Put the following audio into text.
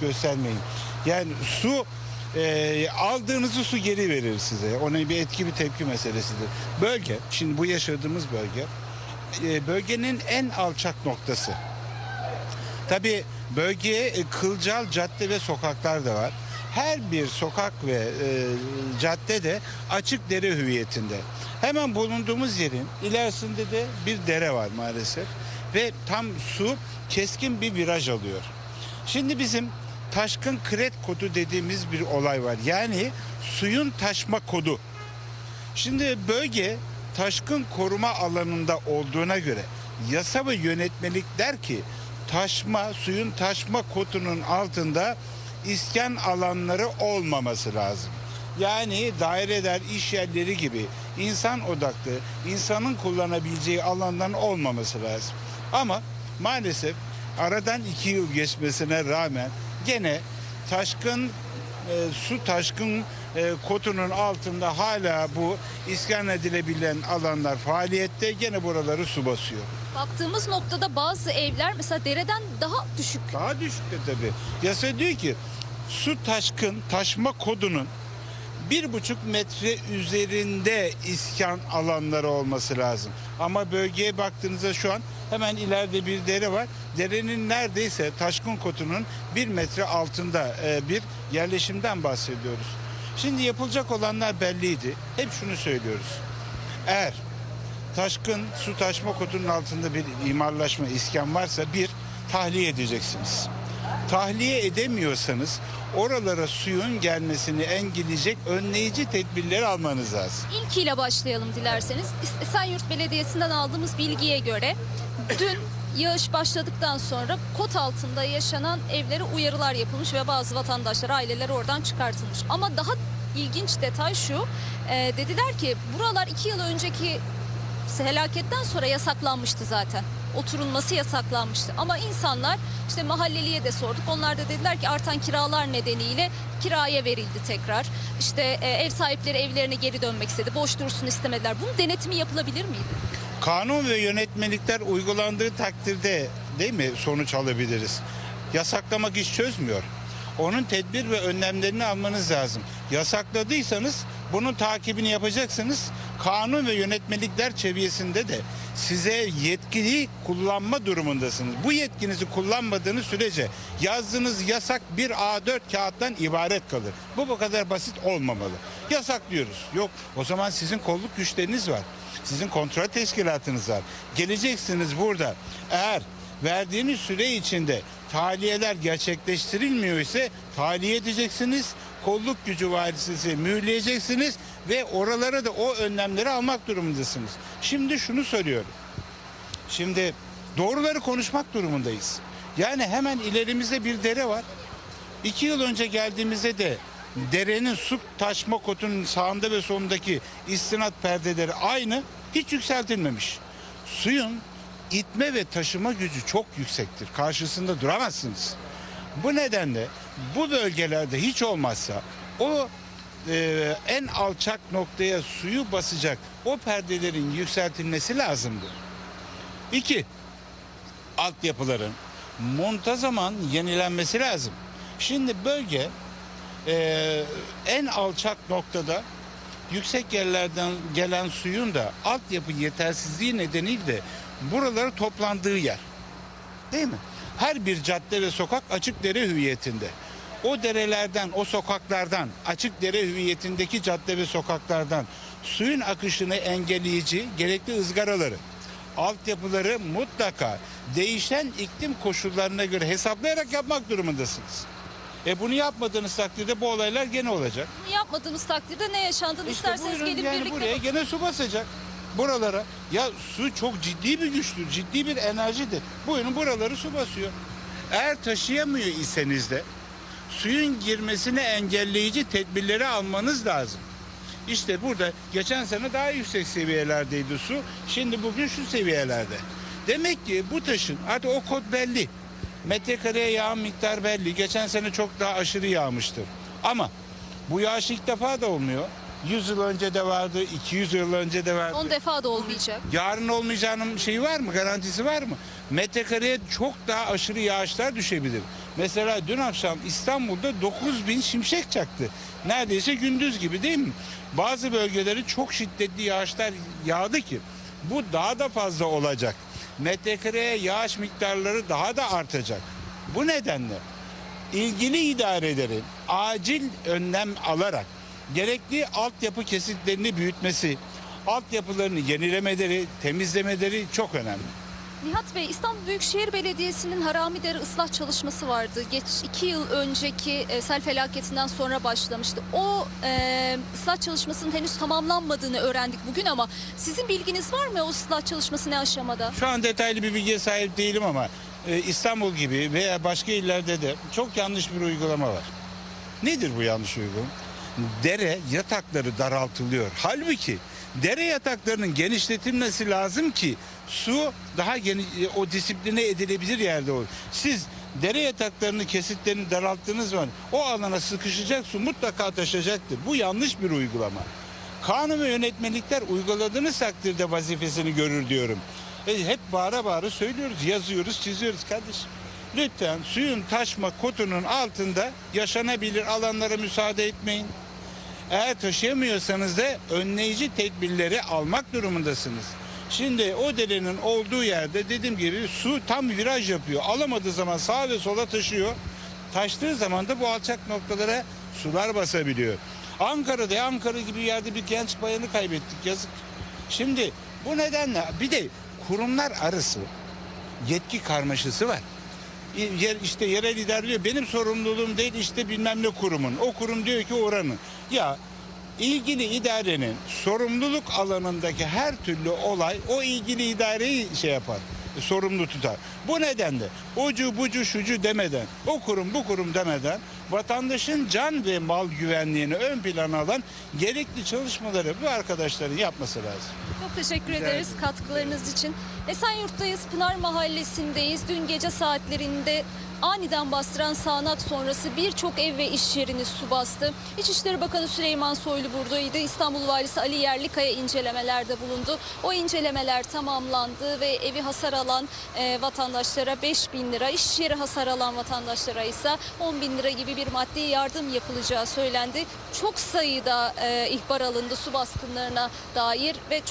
göstermeyin. Yani su e, aldığınızı su geri verir size. Ona bir etki bir tepki meselesidir. Bölge, şimdi bu yaşadığımız bölge e, bölgenin en alçak noktası. Tabii bölgeye e, kılcal cadde ve sokaklar da var. Her bir sokak ve e, cadde de açık dere hüviyetinde. Hemen bulunduğumuz yerin ilerisinde de bir dere var maalesef. Ve tam su keskin bir viraj alıyor. Şimdi bizim taşkın kret kodu dediğimiz bir olay var. Yani suyun taşma kodu. Şimdi bölge taşkın koruma alanında olduğuna göre yasa ve yönetmelik der ki taşma suyun taşma kotunun altında iskan alanları olmaması lazım. Yani daireler, iş yerleri gibi insan odaklı, insanın kullanabileceği alanların olmaması lazım. Ama maalesef aradan iki yıl geçmesine rağmen gene taşkın e, su taşkın e, kotunun altında hala bu iskan edilebilen alanlar faaliyette gene buraları su basıyor. Baktığımız noktada bazı evler mesela dereden daha düşük. Daha düşük de tabii. Yasa diyor ki su taşkın taşma kodunun bir buçuk metre üzerinde iskan alanları olması lazım. Ama bölgeye baktığınızda şu an hemen ileride bir dere var. Derenin neredeyse taşkın kotunun bir metre altında e, bir yerleşimden bahsediyoruz. Şimdi yapılacak olanlar belliydi. Hep şunu söylüyoruz. Eğer taşkın su taşma kotunun altında bir imarlaşma iskan varsa bir tahliye edeceksiniz. Tahliye edemiyorsanız oralara suyun gelmesini engelleyecek önleyici tedbirleri almanız lazım. İlkiyle başlayalım dilerseniz. Esenyurt Belediyesi'nden aldığımız bilgiye göre dün yağış başladıktan sonra kot altında yaşanan evlere uyarılar yapılmış ve bazı vatandaşlar, aileler oradan çıkartılmış. Ama daha ilginç detay şu, e, dediler ki buralar iki yıl önceki felaketten sonra yasaklanmıştı zaten. Oturulması yasaklanmıştı. Ama insanlar işte mahalleliye de sorduk. Onlar da dediler ki artan kiralar nedeniyle kiraya verildi tekrar. İşte e, ev sahipleri evlerine geri dönmek istedi. Boş dursun istemediler. Bunun denetimi yapılabilir miydi? Kanun ve yönetmelikler uygulandığı takdirde değil mi sonuç alabiliriz? Yasaklamak iş çözmüyor. Onun tedbir ve önlemlerini almanız lazım. Yasakladıysanız bunun takibini yapacaksınız. Kanun ve yönetmelikler seviyesinde de size yetkili kullanma durumundasınız. Bu yetkinizi kullanmadığınız sürece yazdığınız yasak bir A4 kağıttan ibaret kalır. Bu bu kadar basit olmamalı. Yasaklıyoruz. Yok o zaman sizin kolluk güçleriniz var. Sizin kontrol teşkilatınız var. Geleceksiniz burada. Eğer verdiğiniz süre içinde tahliyeler gerçekleştirilmiyor ise tahliye edeceksiniz. Kolluk gücü varisisi mühürleyeceksiniz ve oralara da o önlemleri almak durumundasınız. Şimdi şunu soruyorum. Şimdi doğruları konuşmak durumundayız. Yani hemen ilerimizde bir dere var. İki yıl önce geldiğimizde de derenin su taşma kotunun sağında ve solundaki istinat perdeleri aynı. Hiç yükseltilmemiş. Suyun itme ve taşıma gücü çok yüksektir. Karşısında duramazsınız. Bu nedenle bu bölgelerde hiç olmazsa o e, en alçak noktaya suyu basacak o perdelerin yükseltilmesi lazımdı. İki, altyapıların muntazaman yenilenmesi lazım. Şimdi bölge e, en alçak noktada yüksek yerlerden gelen suyun da altyapı yetersizliği nedeniyle de buralara toplandığı yer. Değil mi? Her bir cadde ve sokak açık dere hüviyetinde. O derelerden, o sokaklardan, açık dere hüviyetindeki cadde ve sokaklardan suyun akışını engelleyici gerekli ızgaraları, altyapıları mutlaka değişen iklim koşullarına göre hesaplayarak yapmak durumundasınız. E bunu yapmadığınız takdirde bu olaylar gene olacak. Bunu yapmadığımız takdirde ne yaşandığını İşte isterseniz buyurun, gelin yani birlikte buraya gene su basacak. Buralara. Ya su çok ciddi bir güçtür. Ciddi bir enerjidir. Buyurun buraları su basıyor. Eğer taşıyamıyor iseniz de suyun girmesini engelleyici tedbirleri almanız lazım. İşte burada geçen sene daha yüksek seviyelerdeydi su. Şimdi bugün şu seviyelerde. Demek ki bu taşın hadi o kod belli. Metrekareye yağan miktar belli. Geçen sene çok daha aşırı yağmıştır. Ama bu yağış ilk defa da olmuyor. 100 yıl önce de vardı, 200 yıl önce de vardı. 10 defa da olmayacak. Yarın olmayacağının şeyi var mı? Garantisi var mı? Metrekareye çok daha aşırı yağışlar düşebilir. Mesela dün akşam İstanbul'da 9 bin şimşek çaktı. Neredeyse gündüz gibi değil mi? Bazı bölgeleri çok şiddetli yağışlar yağdı ki bu daha da fazla olacak. Metrekareye yağış miktarları daha da artacak. Bu nedenle ilgili idarelerin acil önlem alarak gerekli altyapı kesitlerini büyütmesi, altyapılarını yenilemeleri, temizlemeleri çok önemli. Nihat Bey İstanbul Büyükşehir Belediyesi'nin Haramidere ıslah çalışması vardı. Geç iki yıl önceki e, sel felaketinden sonra başlamıştı. O e, ıslah çalışmasının henüz tamamlanmadığını öğrendik bugün ama sizin bilginiz var mı o ıslah çalışması ne aşamada? Şu an detaylı bir bilgiye sahip değilim ama e, İstanbul gibi veya başka illerde de çok yanlış bir uygulama var. Nedir bu yanlış uygulama? Dere yatakları daraltılıyor. Halbuki dere yataklarının genişletilmesi lazım ki su daha geniş, e, o disipline edilebilir yerde olur. Siz dere yataklarını kesitlerini daralttığınız zaman o alana sıkışacak su mutlaka taşacaktır. Bu yanlış bir uygulama. Kanun ve yönetmelikler uyguladığınız takdirde vazifesini görür diyorum. E, hep bağıra bağıra söylüyoruz, yazıyoruz, çiziyoruz kardeşim. Lütfen suyun taşma kotunun altında yaşanabilir alanlara müsaade etmeyin. Eğer taşıyamıyorsanız da önleyici tedbirleri almak durumundasınız. Şimdi o derenin olduğu yerde dediğim gibi su tam viraj yapıyor. Alamadığı zaman sağa ve sola taşıyor. Taştığı zaman da bu alçak noktalara sular basabiliyor. Ankara'da Ankara gibi yerde bir genç bayanı kaybettik yazık. Şimdi bu nedenle bir de kurumlar arası yetki karmaşası var. Yer, işte yerel diyor benim sorumluluğum değil işte bilmem ne kurumun. O kurum diyor ki oranın. Ya ilgili idarenin sorumluluk alanındaki her türlü olay o ilgili idareyi şey yapar sorumlu tutar. Bu nedenle ucu bucu şucu demeden o kurum bu kurum demeden vatandaşın can ve mal güvenliğini ön plana alan gerekli çalışmaları bu arkadaşların yapması lazım. Çok teşekkür Rica ederiz katkılarınız için. Esenyurt'tayız, Pınar Mahallesi'ndeyiz. Dün gece saatlerinde aniden bastıran sağanak sonrası birçok ev ve iş yerini su bastı. İçişleri Bakanı Süleyman Soylu buradaydı. İstanbul Valisi Ali Yerlikaya incelemelerde bulundu. O incelemeler tamamlandı ve evi hasar alan e, vatandaşlara 5 bin lira, iş yeri hasar alan vatandaşlara ise 10 bin lira gibi bir maddi yardım yapılacağı söylendi. Çok sayıda e, ihbar alındı su baskınlarına dair ve çok